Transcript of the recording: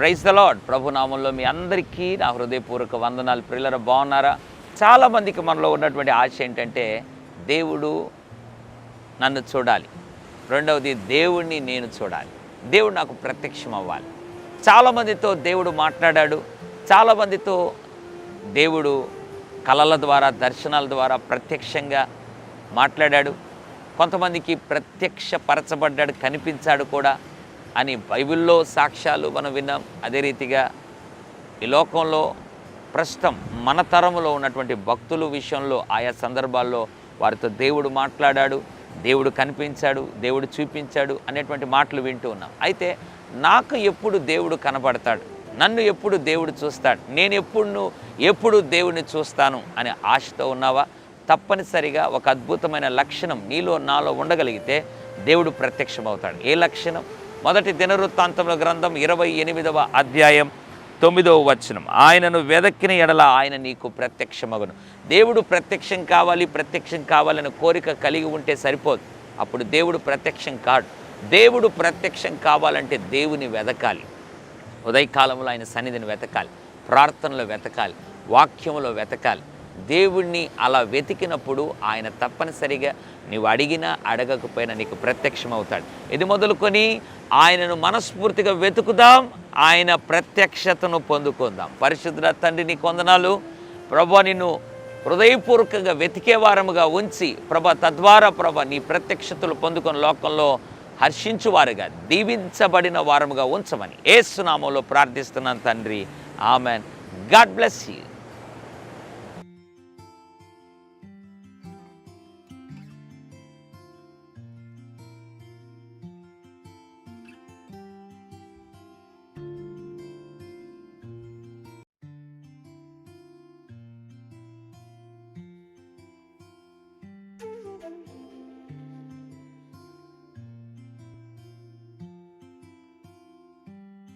Praise the lord ప్రభునామంలో మీ అందరికీ నా హృదయపూర్వక వందనాలు. ప్రిల్లర బాగున్నారా? చాలామందికి మనలో ఉన్నటువంటి ఆశ ఏంటంటే దేవుడు నన్ను చూడాలి. రెండవది దేవుణ్ణి నేను చూడాలి. దేవుడు నాకు ప్రత్యక్షం అవ్వాలి. చాలామందితో దేవుడు మాట్లాడాడు. చాలామందితో దేవుడు కళల ద్వారా దర్శనాల ద్వారా ప్రత్యక్షంగా మాట్లాడాడు. కొంతమందికి ప్రత్యక్షపరచబడ్డాడు కనిపించాడు కూడా. అని బైబిల్లో సాక్ష్యాలు మనం విన్నాం. అదే రీతిగా ఈ లోకంలో ప్రస్తుతం మన తరములో ఉన్నటువంటి భక్తులు విషయంలో ఆయా సందర్భాల్లో వారితో దేవుడు మాట్లాడాడు దేవుడు కనిపించాడు దేవుడు చూపించాడు అనేటువంటి మాటలు వింటూ ఉన్నాం. అయితే నాకు ఎప్పుడు దేవుడు కనబడతాడు? నన్ను ఎప్పుడు దేవుడు చూస్తాడు? నేను ఎప్పుడు ఎప్పుడు దేవుడిని చూస్తాను అనే ఆశతో ఉన్నావా? తప్పనిసరిగా ఒక అద్భుతమైన లక్షణం నీలో నాలో ఉండగలిగితే దేవుడు ప్రత్యక్షమవుతాడు. ఏ లక్షణం? మొదటి దినవృత్తాంతముల గ్రంథం ఇరవై ఎనిమిదవ అధ్యాయం తొమ్మిదవ వచనం. ఆయనను వెదక్కిన ఎడల ఆయన నీకు ప్రత్యక్షమగను. దేవుడు ప్రత్యక్షం కావాలి ప్రత్యక్షం కావాలని కోరిక కలిగి ఉంటే సరిపోదు. అప్పుడు దేవుడు ప్రత్యక్షం కాడు. దేవుడు ప్రత్యక్షం కావాలంటే దేవుని వెదకాలి. ఉదయకాలంలో ఆయన సన్నిధిని వెతకాలి. ప్రార్థనలో వెతకాలి. వాక్యంలో వెతకాలి. దేవుణ్ణి అలా వెతికినప్పుడు ఆయన తప్పనిసరిగా నీవు అడిగినా అడగకపోయినా నీకు ప్రత్యక్షమవుతాడు. ఇది మొదలుకొని ఆయనను మనస్ఫూర్తిగా వెతుకుదాం ఆయన ప్రత్యక్షతను పొందుకుందాం. పరిశుద్ధ తండ్రి నీ కొందనాలు ప్రభా నిన్ను హృదయపూర్వకంగా వెతికే వారముగా ఉంచి ప్రభ తద్వారా ప్రభ నీ ప్రత్యక్షతలు పొందుకుని లోకంలో హర్షించువారుగా దీవించబడిన వారముగా ఉంచమని. ఏసునామంలో ప్రార్థిస్తున్నాను తండ్రి. ఆమెన్. God bless you.